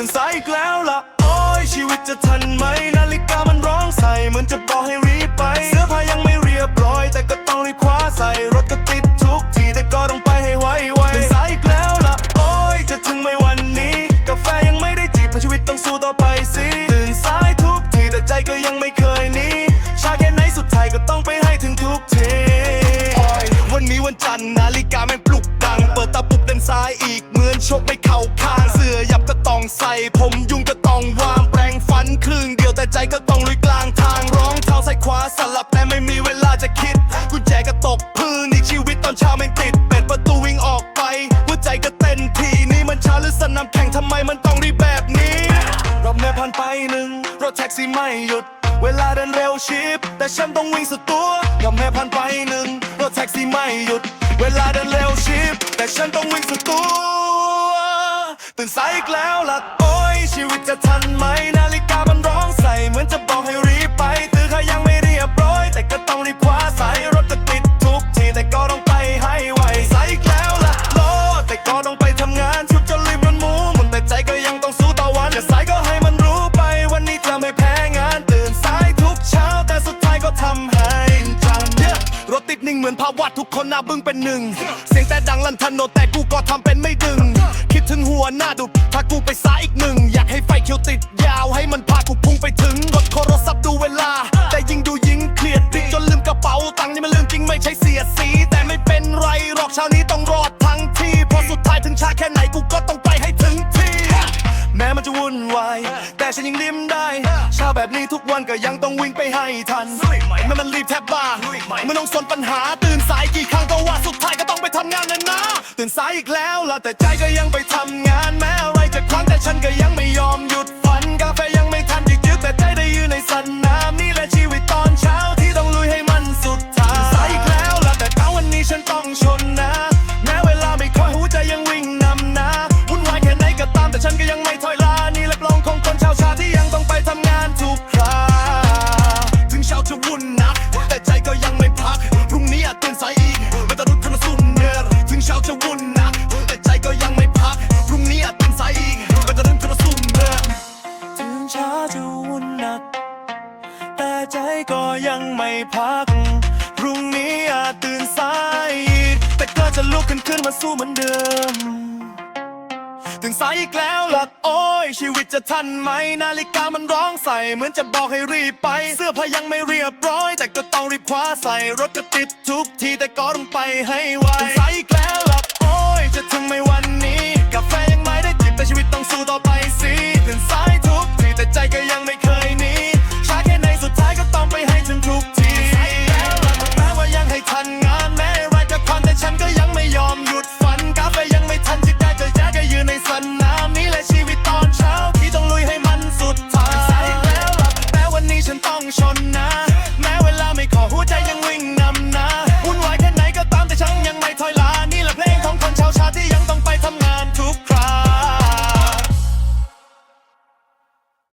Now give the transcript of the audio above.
ตื่นสายอีกแล้วล่ะ โอ้ยชีวิตจะทันไหมนาฬิกา นาฬิกาแม่งปลุกดัง เปิดตาปุบเดินซ้ายอีก เหมือนชกไม่เข้าข้าง เสื้อยับก็ต้องใส่ ผมยุ่งก็ต้องวาง แปรงฟันครึ่งเดียวแต่ใจก็ต้องลุยกลางทาง ร้องเท้าซ้ายขวาสลับแต่ไม่มีเวลาจะคิด กุญแจก็ตกพื้นอีกชีวิตตอนเช้าไม่ติด เป็ดประตูวิ่งออกไป หัวใจก็เต้นทีนี่มันช้าหรือสนามแข่งทำไมมันต้องรีบแบบนี้ รอบแม่ผ่านไปหนึ่งรถแท็กซี่ไม่หยุด เวลาเดินเร็วชิปแต่ฉันต้องวิ่งสุดตัวรอบแม่ผ่านไปหนึ่ง ถแท็กซี่ไม่หยุด เวลาเดินเร็วชิปแต่ฉันต้องวิ่งสุดตัวตื่นสายอีกแล้วล่ะโอ้ยชีวิตจะทันไหมนาฬิกามันร้องใส่เหมือนจะบอก เหมือนภาพวาดทุกคนหน้าบึ้งเป็นหนึ่ง เสียงแต่ดังลั่นทนโนแต่กูก็ทำเป็นไม่ดึง คิดถึงหัวหน้าดุถ้ากูไปสายอีกหนึ่งอยาก นี้ทุกวันก็ยังต้องวิ่งไปให้ทันแม้มันรีบแทบบ้ามันต้องสนปัญหา ตื่นสายกี่ครั้งก็ว่าสุดท้ายก็ต้องไปทำงานนะนะ ตื่นสายอีกแล้วล่ะแต่ใจก็ยังไปทำงานแม้อะไรจะครั้งแต่ฉันก็ยังไม่ยอมหยุด ก็ยังไม่พัก พรุ่งนี้อาจตื่นสายอีกแต่ก็จะลุกขึ้นขึ้นมาสู้เหมือนเดิมถึงสายอีกแล้วหล่ะโอ้ย ชีวิตจะทันไหม นาฬิกามันร้องใส่ เหมือนจะบอกให้รีบไป เสื้อผ้ายังไม่เรียบร้อย แต่ก็ต้องรีบคว้าใส่ รถก็ติดทุกทีแต่ก็ต้องไปให้ไวถึงสายอีกแล้วหล่ะโอ้ย จะถึงไหมวันนี้